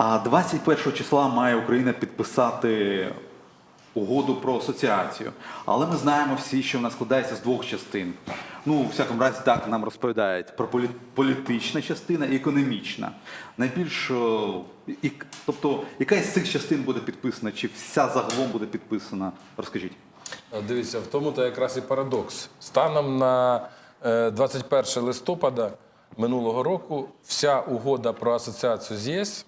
А 21 числа має Україна підписати угоду про асоціацію. Але ми знаємо всі, що вона складається з двох частин. Ну, у всякому разі, так нам розповідають про політична частина і економічна. Найбільш, е, і, тобто, яка із цих частин буде підписана, чи вся загалом буде підписана? Розкажіть. Дивіться, в тому то якраз і парадокс. Станом на е, 21 листопада минулого року вся угода про асоціацію з ЄС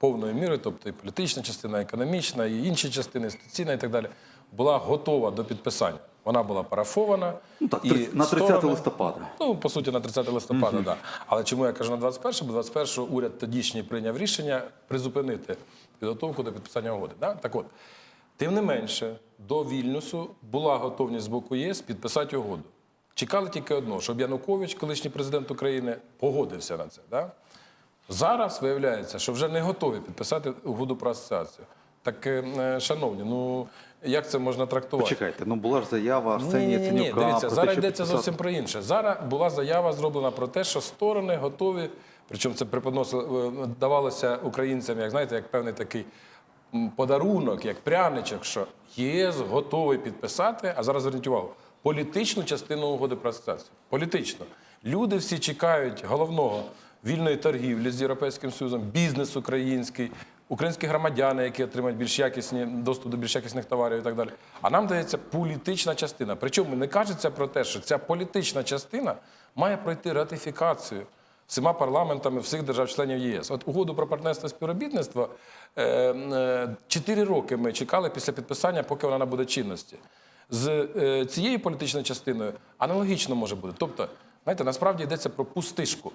повною мірою, тобто і політична частина, і економічна, і інші частини, інституційна і так далі, була готова до підписання. Вона була парафована. Ну так, і на 30 сторони- листопада. Ну, по суті, на 30 листопада, так. Да. Але чому я кажу на 21? Бо 21 уряд тодішній прийняв рішення призупинити підготовку до підписання угоди. Да? Так от, тим не менше, до Вільнюсу була готовність з боку ЄС підписати угоду. Чекали тільки одного, щоб Янукович, колишній президент України, погодився на це. Да? Зараз виявляється, що вже не готові підписати угоду про асоціацію. Так, е, е, шановні, ну як це можна трактувати? Почекайте, ну була ж заява Арсенія Ні, ні, ні, Ценюка. дивіться, зараз йдеться підписати- зовсім про інше. Зараз була заява зроблена про те, що сторони готові, причому це преподносило, е, давалося українцям, як знаєте, як певний такий подарунок, як пряничок, що ЄС готовий підписати, а зараз зверніть увагу, політичну частину угоди про асоціацію. Політично. Люди всі чекають головного вільної торгівлі з Європейським Союзом, бізнес український, українські громадяни, які отримають більш якісні доступ до більш якісних товарів і так далі. А нам дається політична частина. Причому не кажеться про те, що ця політична частина має пройти ратифікацію всіма парламентами всіх держав-членів ЄС. От угоду про партнерство і співробітництво е, е, чотири роки ми чекали після підписання, поки вона набуде чинності. З е, цією політичною частиною аналогічно може бути. Тобто, знаєте, насправді йдеться про пустишку.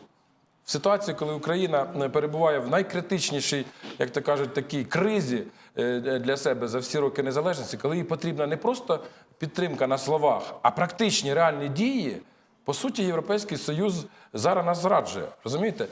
В ситуації, коли Україна е, перебуває в найкритичнішій, як то кажуть, такій кризі е, для себе за всі роки незалежності, коли їй потрібна не просто підтримка на словах, а практичні реальні дії, по суті, Європейський Союз зараз нас зраджує. Розумієте?